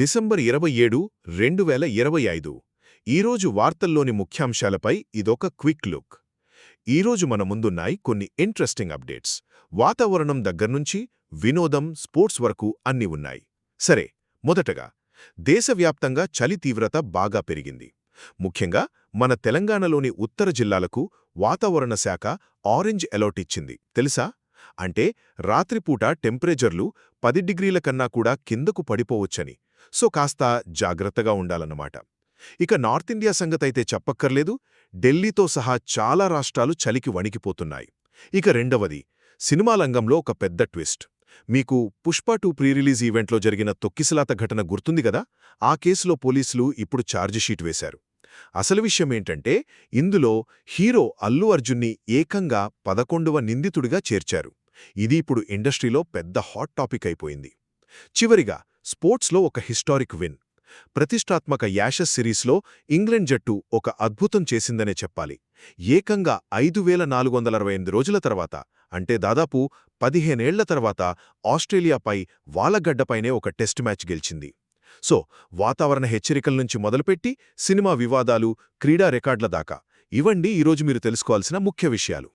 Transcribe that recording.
December ఇరవై ఏడు రెండు వేల ఇరవై ఐదు. ఈరోజు వార్తల్లోని ముఖ్యాంశాలపై ఇదొక క్విక్ లుక్. ఈరోజు మన ముందున్నాయి కొన్ని ఇంట్రెస్టింగ్ అప్డేట్స్. వాతావరణం దగ్గర్నుంచి వినోదం స్పోర్ట్స్ వరకు అన్ని ఉన్నాయి. సరే మొదటగా దేశవ్యాప్తంగా చలి తీవ్రత బాగా పెరిగింది. ముఖ్యంగా మన తెలంగాణలోని ఉత్తర జిల్లాలకు వాతావరణ శాఖ ఆరెంజ్ అలర్ట్ ఇచ్చింది. తెలుసా? అంటే రాత్రిపూట టెంపరేచర్లు పది డిగ్రీల కన్నా కూడా కిందకు పడిపోవచ్చని. సో కాస్త జాగ్రత్తగా ఉండాలన్నమాట. ఇక నార్త్ ఇండియా సంగతైతే చెప్పక్కర్లేదు. ఢిల్లీతో సహా చాలా రాష్ట్రాలు చలికి వణికిపోతున్నాయి. ఇక రెండవది సినిమా రంగంలో ఒక పెద్ద ట్విస్ట్. మీకు పుష్ప టూ ప్రీరిలీజ్ ఈవెంట్లో జరిగిన తొక్కిసలాత ఘటన గుర్తుంది కదా? ఆ కేసులో పోలీసులు ఇప్పుడు ఛార్జిషీట్ వేశారు. అసలు విషయమేంటంటే ఇందులో హీరో అల్లు అర్జున్ని ఏకంగా పదకొండవ నిందితుడిగా చేర్చారు. ఇది ఇప్పుడు ఇండస్ట్రీలో పెద్ద హాట్ టాపిక్ అయిపోయింది. చివరిగా స్పోర్ట్స్లో ఒక హిస్టారిక్ విన్. ప్రతిష్టాత్మక యాషస్ సిరీస్లో ఇంగ్లండ్ జట్టు ఒక అద్భుతం చేసిందనే చెప్పాలి. ఏకంగా ఐదు వేల నాలుగు వందల అరవై ఎనిమిది రోజుల తర్వాత అంటే దాదాపు పదిహేనేళ్ళ తర్వాత ఆస్ట్రేలియాపై వాలగడ్డపైనే ఒక టెస్ట్ మ్యాచ్ గెలిచింది. సో వాతావరణ హెచ్చరికల నుంచి మొదలుపెట్టి సినిమా వివాదాలు క్రీడా రికార్డుల దాకా. ఇవండి ఈరోజు మీరు తెలుసుకోవాల్సిన ముఖ్య విషయాలు.